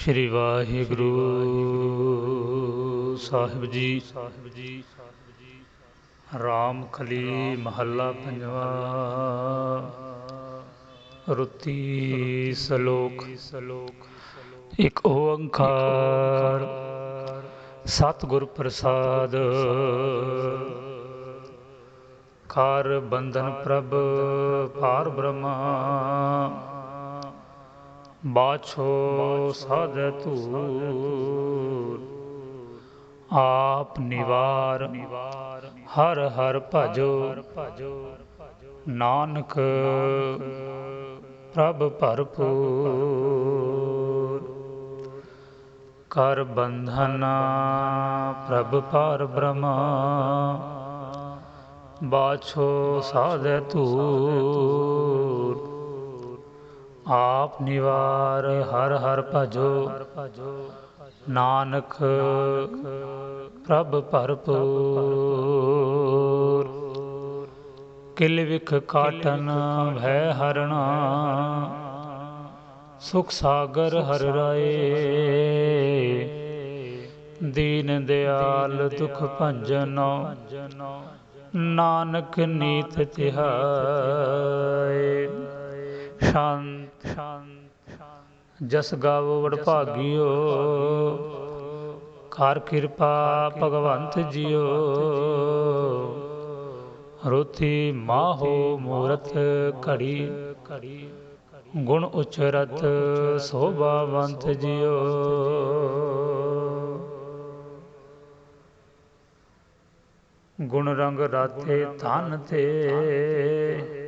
ਸ਼੍ਰੀ ਵਾਹਿਗੁਰੂ ਸਾਹਿਬ ਜੀ। ਸਾਹਿਬ ਜੀ ਰਾਮ ਕਲੀ ਮਹੱਲਾ ਪੰਜਵਾ। ਰੁੱਤੀ ਸਲੋਕ। ਸਲੋਕ ਇੱਕ ਓੰਕਾਰ। ਸਤਿਗੁਰ ਪ੍ਰਸਾਦ। ਕਾਰ ਬੰਧਨ ਪ੍ਰਭ ਪਾਰ ਬ੍ਰਹਮਾ। ਬਾਛੋ ਸਾਧੈ ਤੂਰ ਆਪ ਨਿਵਾਰ, ਹਰ ਹਰ ਭਜੋ। ਨਾਨਕ ਪ੍ਰਭ ਭਰਪੂਰ। ਕਰ ਬੰਧਨ ਪ੍ਰਭ ਪਾਰ ਬ੍ਰਹਮ। ਬਾਛੋ ਸਾਧੈ ਤੂਰ ਆਪ ਨਿਵਾਰ ਹਰ ਹਰ ਭਜੋ। ਨਾਨਕ ਪ੍ਰਭ ਭਰਪੂਰ। ਕਿਲ ਵਿਖ ਕਾਟਨ ਭੈ ਹਰਣਾ। ਸੁਖ ਸਾਗਰ ਹਰ ਰਾਏ। ਦੀਨ ਦਿਆਲ ਦੁਖ ਭੰਜਨੋ। ਨਾਨਕ ਨੀਤ ਤਿਹਾਏ। ਸ਼ਾਂਤ ਸ਼ਾਂਤ। ਜਸ ਗਾਵੋ ਵਡ ਭਾਗਿਓ। ਕਰ ਕਿਰਪਾ ਭਗਵੰਤ ਜੀਓ। ਰੋਤੀ ਮਾਹੋ ਮੂਰਤ ਘੜੀ। ਘੜੀ। ਗੁਣ ਉਚਰਤ ਸੋਭਾਵੰਤ ਜੀਓ। ਗੁਣ ਰੰਗ ਰਾਤੇ ਧਨ ਤੇ।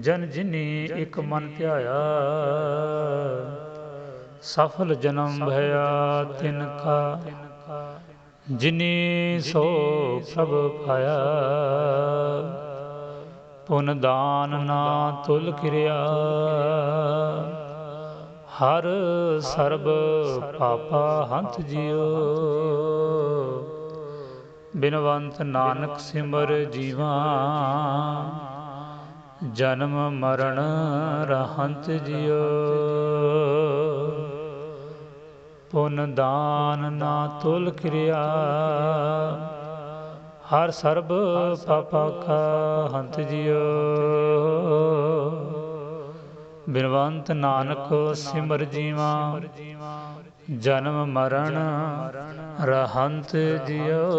ਜਨ ਜਿਨੀ ਇਕ ਮਨ ਧਿਆਇਆ ਸਫਲ ਜਨਮ ਭਇਆ ਤਿਨ ਕਾ। ਜਿਨੀ ਸੋ ਪ੍ਰਭ ਪਾਇਆ ਪੁਨ ਦਾਨ ਨਾ ਤੁਲ ਕਿਰਿਆ। ਹਰ ਸਰਬ ਪਾਪਾ ਹੰਤ ਜਿਉ। ਬਿਨਵੰਤ ਨਾਨਕ ਸਿਮਰ ਜੀਵਾ। ਜਨਮ ਮਰਨ ਰਹੰਤ ਜਿਉ। ਪੁਨ ਦਾਨ ਨਾ ਤੁਲ ਕਿਰਿਆ। ਹਰ ਸਰਬ ਪਾਪਾ ਕਾ ਹੰਤ ਜਿਉ। ਬਿਨਵੰਤ ਨਾਨਕ ਸਿਮਰ ਜੀਵਾ। ਜਨਮ ਮਰਨ ਰਹੰਤ ਜਿਉ।